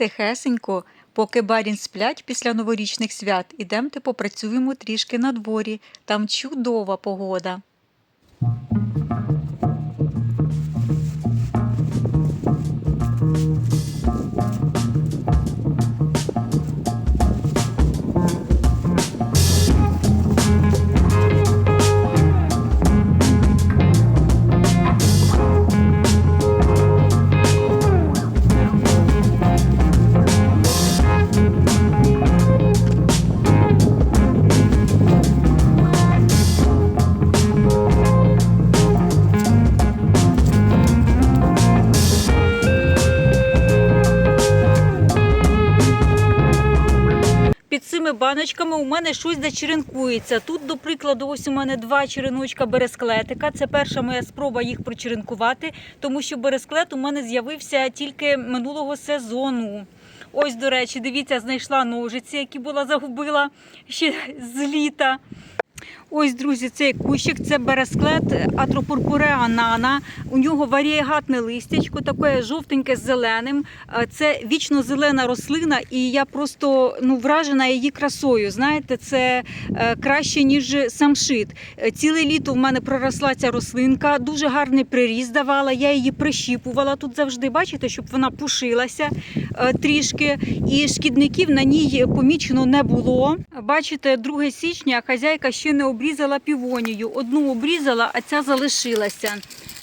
Тихесенько, поки барін сплять після новорічних свят, ідемте попрацюємо трішки на дворі. Там чудова погода. Баночками у мене щось зачеренкується. Тут, до прикладу, ось у мене два череночка бересклетика. Це перша моя спроба їх прочеренкувати, тому що бересклет у мене з'явився тільки минулого сезону. Ось, до речі, дивіться, знайшла ножиці, які була загубила ще з літа. Ось, друзі, цей кущик це бересклет атропурпуреа нана. У нього варієгатне листячко, таке жовтеньке з зеленим. Е, Це вічно зелена рослина, і я просто ну, вражена її красою. Знаєте, це е, краще, ніж самшит. Е, Ціле літо в мене проросла ця рослинка, дуже гарний приріст давала. Я її прищіпувала тут завжди. Бачите, щоб вона пушилася трішки, і шкідників на ній помічено не було. Бачите, 2 січня хазяйка ще не обрізала півонію. Одну обрізала, а ця залишилася.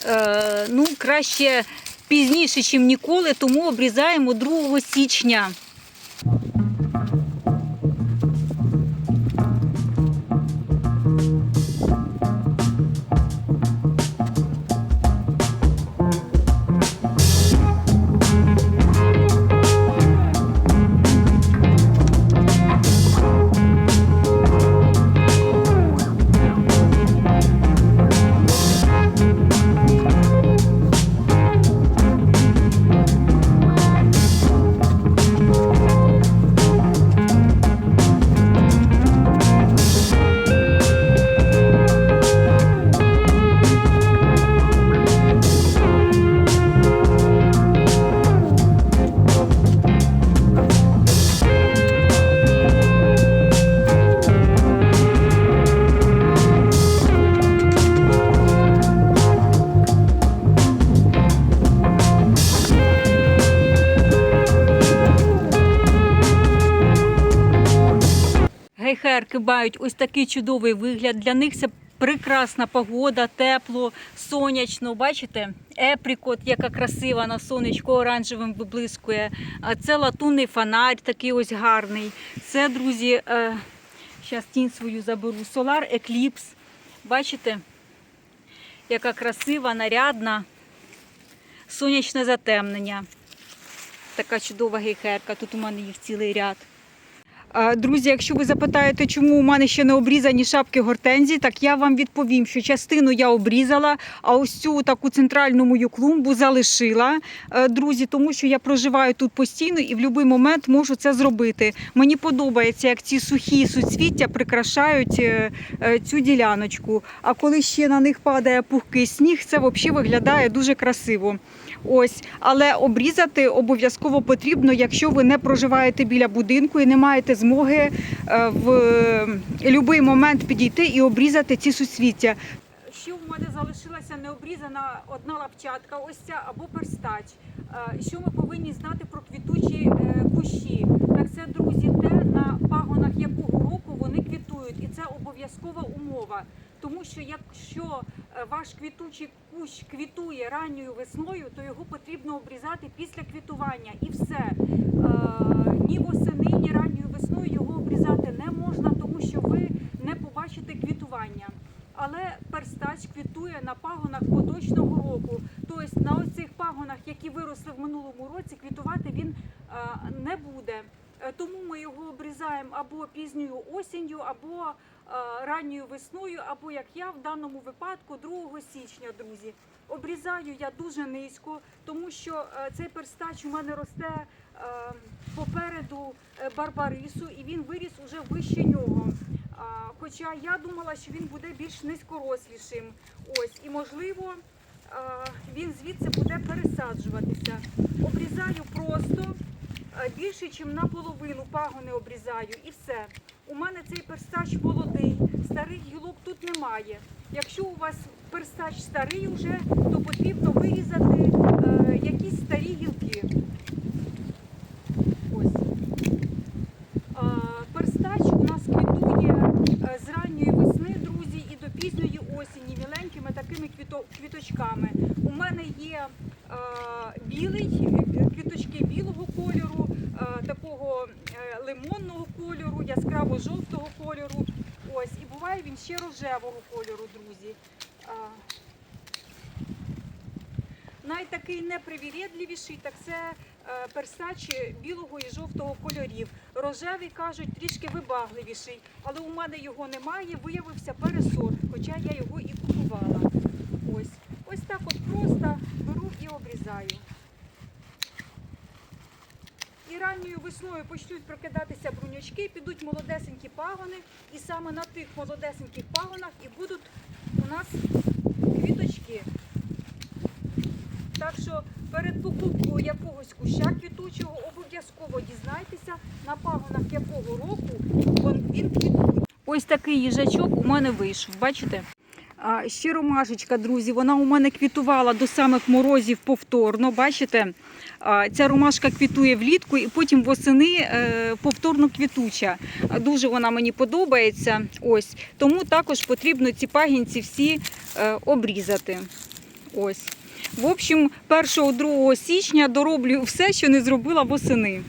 Е, ну, краще пізніше, ніж ніколи, тому обрізаємо 2 січня. Гейхерки мають ось такий чудовий вигляд. Для них це прекрасна погода, тепло, сонячно. Бачите? Епрікот, яка красива на сонечку оранжевим виблискує. А це латунний фонарь, такий ось гарний. Це, друзі, е, зараз тінь свою заберу. Solar Eclipse. Бачите? Яка красива, нарядна, сонячне затемнення. Така чудова гейхерка. Тут у мене їх цілий ряд. Друзі, якщо ви запитаєте, чому у мене ще не обрізані шапки гортензії, так я вам відповім, що частину я обрізала, а ось цю таку центральну мою клумбу залишила. Е, Друзі, тому що я проживаю тут постійно і в будь-який момент можу це зробити. Мені подобається, як ці сухі суцвіття прикрашають е, е, цю діляночку. А коли ще на них падає пухкий сніг, це взагалі виглядає дуже красиво. Ось, але обрізати обов'язково потрібно, якщо ви не проживаєте біля будинку і не маєте змоги е, в будь-який момент підійти і обрізати ці суцвіття. Ще в мене залишилася необрізана одна лапчатка, ось ця або перстач. Е, Що ми повинні знати про квітучі е, кущі? Так це, друзі, те, на пагонах якого року вони квітують, і це обов'язкова умова. Тому що якщо ваш квітучий кущ квітує ранньою весною, то його потрібно обрізати після квітування і все. Ні восени, ні ранньою весною його обрізати не можна, тому що ви не побачите квітування. Але перстач квітує на пагонах поточного року. Тобто на ось цих пагонах, які виросли в минулому році, квітувати він е, не буде. Е, Тому ми його обрізаємо або пізньою осінню, або е, ранньою весною, або як я в даному випадку 2 січня, друзі. Обрізаю я дуже низько, тому що цей перстач у мене росте попереду барбарису, і він виріс уже вище нього. Хоча я думала, що він буде більш низькорослішим. Ось, і можливо, він звідси буде пересаджуватися. Обрізаю просто. Більше, ніж наполовину пагони обрізаю і все. У мене цей перстач молодий, старих гілок тут немає. Якщо у вас перстач старий вже, то потрібно вирізати е, якісь старі гілки. Ось. Е, перстач у нас квітує е, з ранньої весни, друзі, і до пізньої осені міленькими такими квіто- квіточками. У мене є е, білий, квіточки білого кольору, е, такого е, лимонного кольору, яскраво жовтого кольору. Ось, і буває він ще рожевого кольору, друзі. Найтакий непривірідливіший, так це е, персач білого і жовтого кольорів. Рожевий кажуть трішки вибагливіший, але у мене його немає. Виявився пересорт, хоча я його і купувала. Ось, ось так от просто беру і обрізаю. І ранньою весною почнуть прокидатися брунячки, підуть молодесенькі пагони, і саме на тих молодесеньких пагонах і будуть у нас квіточки. Так що перед покупкою якогось куща квітучого обов'язково дізнайтеся, на пагонах якого року він- він квітує. Ось такий їжачок у мене вийшов, бачите? А, ще ромашечка, друзі, вона у мене квітувала до самих морозів повторно. Бачите, ця ромашка квітує влітку і потім восени е, повторно квітуча. Дуже вона мені подобається. Ось тому також потрібно ці пагінці всі е, обрізати. Ось. В общем, 1-2 січня дороблю все, що не зробила восени.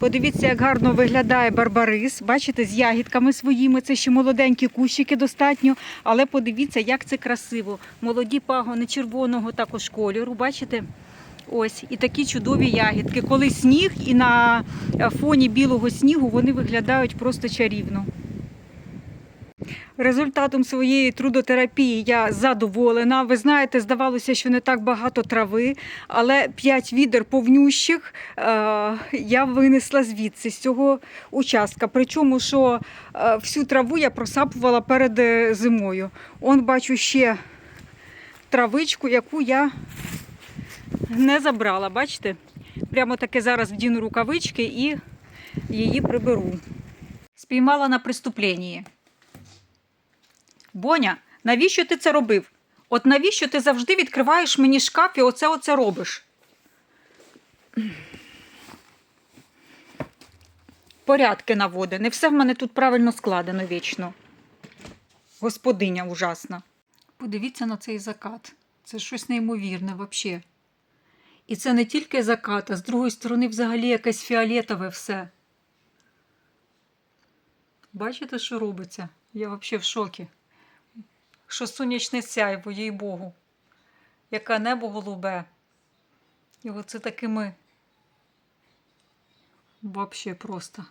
Подивіться, як гарно виглядає барбарис. Бачите, з ягідками своїми. Це ще молоденькі кущики достатньо. Але подивіться, як це красиво. Молоді пагони червоного також кольору. Бачите? Ось і такі чудові ягідки. Коли сніг, і на фоні білого снігу вони виглядають просто чарівно. Результатом своєї трудотерапії я задоволена. Ви знаєте, здавалося, що не так багато трави, але 5 відер повнющих е, я винесла звідси з цього участка. Причому, що е, всю траву я просапувала перед е, зимою. Он бачу ще травичку, яку я не забрала. Бачите? Прямо таке зараз вдіну рукавички і її приберу. Спіймала на преступленні. Боня, навіщо ти це робив? От навіщо ти завжди відкриваєш мені шкаф і оце оце робиш? Порядки наводи. Не все в мене тут правильно складено вічно. Господиня ужасна. Подивіться на цей закат. Це щось неймовірне взагалі. І це не тільки закат, а з другої сторони взагалі якесь фіолетове все. Бачите, що робиться? Я взагалі в шокі що сонячне сяйво, їй Богу, яке небо голубе. І оце такими Вообще просто.